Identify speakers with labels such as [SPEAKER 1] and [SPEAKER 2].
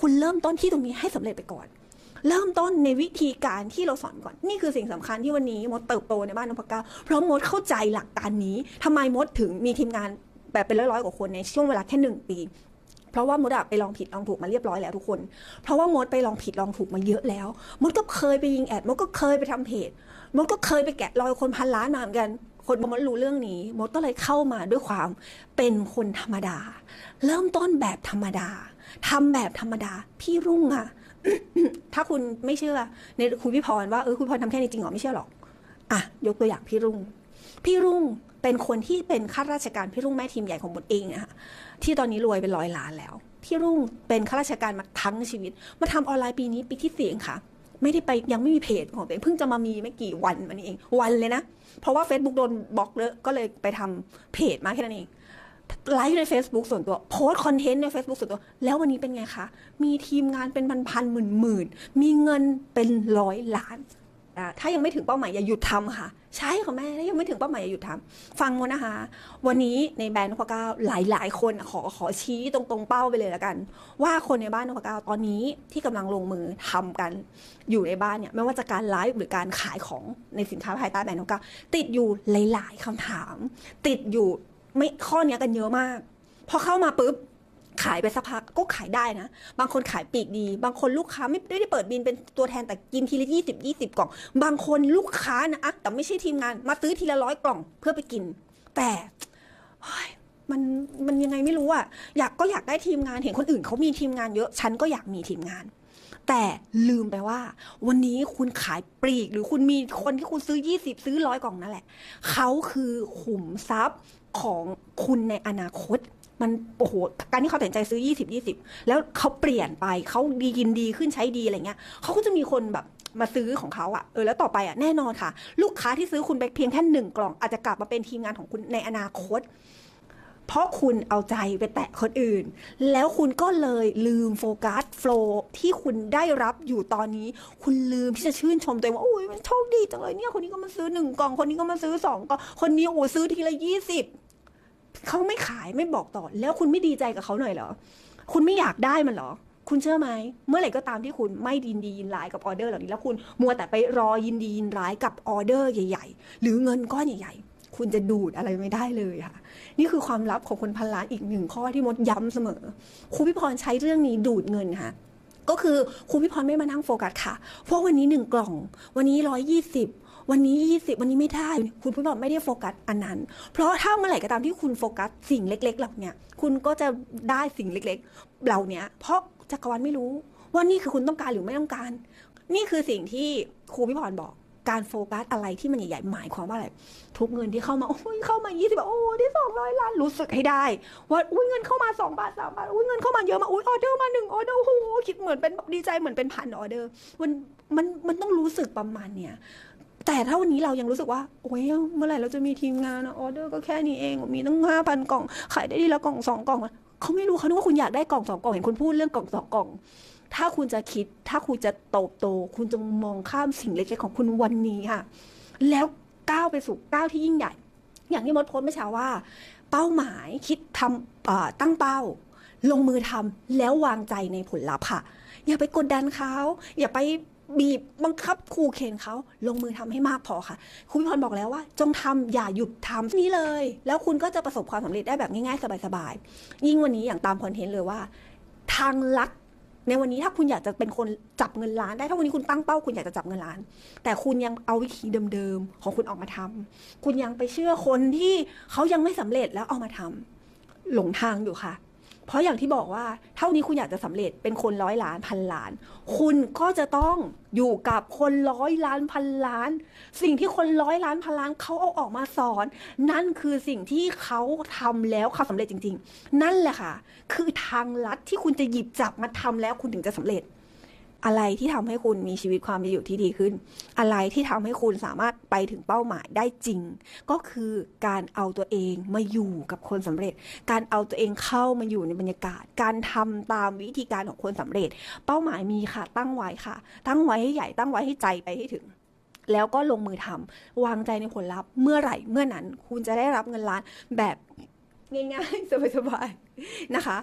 [SPEAKER 1] คุณเริ่มต้นที่ตรงนี้ให้สำเร็จไปก่อน เริ่มต้นในวิธีการที่เราสอนก่อน นี่คือสิ่งสำคัญที่วันนี้มดเติบโตในบ้านนพเก้าเพราะมดเข้าใจหลักการนี้ทำไมมดถึงมีทีมงานแบบเป็นร้อยๆกว่าคนในช่วงเวลาแค่หนึ่งปีเพราะว่ามดอะไปลองผิดลองถูกมาเรียบร้อยแล้วทุกคน เพราะว่ามดไปลองผิดลองถูกมาเยอะแล้ว มดก็เคยไปยิงแอด มดก็เคยไปทำเพจ มดก็เคยไปแกะรอยคนพันล้านมาเหมือนกัน คนมดรู้เรื่องนี้มดก็เลยเข้ามาด้วยความเป็นคนธรรมดา เริ่มต้นแบบธรรมดาทำแบบธรรมดา พี่รุ่งอะถ้าคุณไม่เชื่อในคุณพี่พรว่าเออคุณพรทำแค่นี้จริงหรอไม่เชื่อหรอกอะยกตัวอย่างพี่รุ่ง พี่รุ่งเป็นคนที่เป็นข้าราชการพี่รุ่งแม่ทีมใหญ่ของบทเองอะค่ะที่ตอนนี้รวยเป็นร้อยล้านแล้ว พี่รุ่งเป็นข้าราชการมาทั้งชีวิต มาทำออนไลน์ปีนี้ปีที่สี่เองค่ะ ไม่ได้ไปยังไม่มีเพจของตัวเองเพิ่งจะมามีไม่กี่วันมันี้เอง วันเลยนะ เพราะว่า Facebook โดนบล็อกเลยก็เลยไปทำเพจมาแค่นั้นเองไลฟ์ใน Facebook ส่วนตัวโพสต์คอนเทนต์ใน Facebook ส่วนตัว แล้ววันนี้เป็นไงคะ มีทีมงานเป็นพันพันหมื่นหมื่นๆ มีเงินเป็นร้อยล้าน ถ้ายังไม่ถึงเป้าหมายอย่าหยุดทำค่ะ ใช่ค่ะแม่ถ้ายังไม่ถึงเป้าหมายอย่าหยุดทำฟังมนะคะ วันนี้ในแบรนด์นพเก้าหลาย ๆ คนขอขอชี้ตรงๆเป้าไปเลยละกัน ว่าคนในบ้านนพเก้าตอนนี้ที่กำลังลงมือทำกันอยู่ในบ้านเนี่ยไม่ว่าจะการไลฟ์หรือการขายของในสินค้าภายใต้แบรนด์นพเก้าติดอยู่หลาย ๆคำถาม ติดอยู่ไม่ข้อเนี้ยกันเยอะมากพอเข้ามาปุ๊บ ขายไปสักพักก็ขายได้นะ บางคนขายปีกดี บางคนลูกค้าไม่ได้เปิดบินเป็นตัวแทนแต่กินทีละยี่สิบยี่สิบกล่อง บางคนลูกค้านะอะแต่ไม่ใช่ทีมงานมาซื้อทีละร้อยกล่องเพื่อไปกิน แต่มันมันยังไงไม่รู้อะอยากก็อยากได้ทีมงานเห็นคนอื่นเขามีทีมงานเยอะฉันก็อยากมีทีมงาน แต่ลืมไปว่า วันนี้คุณขายปลีก หรือคุณมีคนที่คุณซื้อ 20 ซื้อร้อยกล่องนั่นแหละเขาคือขุมทรัพย์ ของคุณในอนาคต มันโอ้โหการที่เขาตัดสินใจซื้อ 20 20 แล้วเขาเปลี่ยนไปเขาดีกินดีขึ้นใช้ดีอะไรเงี้ยเขาก็จะมีคนแบบมาซื้อของเขาอะเออแล้วต่อไปอะแน่นอนค่ะ ลูกค้าที่ซื้อคุณไปเพียงแค่หนึ่งกล่องอาจจะกลับมาเป็นทีมงานของคุณในอนาคต เพราะคุณเอาใจไปแตะคนอื่น แล้วคุณก็เลยลืมโฟกัสโฟล์ที่คุณได้รับอยู่ตอนนี้ คุณลืมที่จะชื่นชมตัวเองว่าโอ้ยมันโชคดีจังเลยเนี่ยคนนี้ก็มาซื้อหนึ่งกล่องคนนี้ก็มาซื้อสองกล่องคนนี้โอ้ซื้อทีละยี่สิบเขาไม่ขายไม่บอกต่อ แล้วคุณไม่ดีใจกับเขาหน่อยเหรอ คุณไม่อยากได้มันเหรอ คุณเชื่อไหม เมื่อไหร่ก็ตามที่คุณไม่ยินดียินร้ายกับออเดอร์เหล่านี้แล้วคุณมัวแต่ไปรอยินดียินร้ายกับออเดอร์ใหญ่ ๆ หรือเงินก้อนใหญ่ๆ คุณจะดูดอะไรไม่ได้เลยค่ะ นี่คือความลับของคนพันล้านอีกหนึ่งข้อที่มดย้ำเสมอครูพิพรใช้เรื่องนี้ดูดเงินค่ะก็คือครูพิพรไม่มานั่งโฟกัสค่ะ เพราะวันนี้หนึ่งกล่อง วันนี้ร้อยยี่สิบวันนี้ยี่สิบวันนี้ไม่ได้ คุณพิพรไม่ได้โฟกัสอันนั้น เพราะถ้าเมื่อไหร่ก็ตามที่คุณโฟกัสสิ่งเล็ก ๆ เหล่านี้คุณก็จะได้สิ่งเล็ก ๆ เหล่านี้เพราะจักรวาลไม่รู้ว่านี่คือคุณต้องการหรือไม่ต้องการ นี่คือสิ่งที่ครูพิพรบอก การโฟกัสอะไรที่มันใหญ่ๆหมายความว่าอะไร ทุกเงินที่เข้ามาโอ้ยเข้ามา20บาทโอ้ยได้ 200 ล้านรู้สึกให้ได้ ว่าอุ้ยเงินเข้ามา2บาท3บาทอุ้ยเงินเข้ามาเยอะมากอุ้ยออเดอร์มาหนึ่งออเดอร์โอ้โหคิดเหมือนเป็นดีใจเหมือนเป็นพันออเดอร์มันมันมันต้องรู้สึกประมาณเนี้ยแต่ถ้าวันนี้เรายังรู้สึกว่า โอ้ยเมื่อไหร่เราจะมีทีมงานออเดอร์ก็แค่นี้เอง มีตั้งห้าพันกล่อง ขายได้ทีละกล่องสองกล่องเขาไม่รู้เขาคิดว่าคุณอยากได้กล่องสองกล่อง เห็นคุณพูดเรื่องกล่องสองกล่อง ถ้าคุณจะคิด ถ้าคุณจะโตโต คุณจงมองข้ามสิ่งเล็กๆของคุณวันนี้ค่ะ แล้วก้าวไปสู่ก้าวที่ยิ่งใหญ่ อย่างที่มดโพสเมื่อเช้าว่า เป้าหมายคิดทำตั้งเป้า ลงมือทำแล้ววางใจในผลลัพธ์ค่ะ อย่าไปกดดันเขา อย่าไปบีบบังคับขู่เข็นเขาลงมือทำให้มากพอค่ะ คุณพิพรบอกแล้วว่า จงทำอย่าหยุดทำนี้เลย แล้วคุณก็จะประสบความสำเร็จได้แบบง่ายๆ สบายๆ ยิ่งวันนี้อย่างตามคอนเทนต์เลยว่า ทางลัด ในวันนี้ถ้าคุณอยากจะเป็นคนจับเงินล้าน ได้ถ้าวันนี้คุณตั้งเป้าคุณอยากจะจับเงินล้าน แต่คุณยังเอาวิธีเดิมๆของคุณออกมาทำคุณยังไปเชื่อคนที่เขายังไม่สำเร็จแล้วเอามาทำหลงทางอยู่ค่ะ เพราะอย่างที่บอกว่าเท่านี้คุณอยากจะสำเร็จเป็นคนร้อยล้านพันล้าน คุณก็จะต้องอยู่กับคนร้อยล้านพันล้าน สิ่งที่คนร้อยล้านพันล้านเขาเอาออกมาสอน นั่นคือสิ่งที่เขาทำแล้วเขาสำเร็จจริง ๆ นั่นแหละค่ะ คือทางลัดที่คุณจะหยิบจับมาทำแล้วคุณถึงจะสำเร็จ อะไรที่ทำให้คุณมีชีวิตความเป็นอยู่ที่ดีขึ้น อะไรที่ทำให้คุณสามารถไปถึงเป้าหมายได้จริง ก็คือการเอาตัวเองมาอยู่กับคนสำเร็จ การเอาตัวเองเข้ามาอยู่ในบรรยากาศ การทำตามวิธีการของคนสำเร็จ เป้าหมายมีค่ะตั้งไว้ค่ะ ตั้งไว้ให้ใหญ่ตั้งไว้ให้ใจไปให้ถึงแล้วก็ลงมือทำวางใจในผลลัพธ์เมื่อไหร่เมื่อนั้น คุณจะได้รับเงินล้านแบบง่ายๆสบายๆนะคะ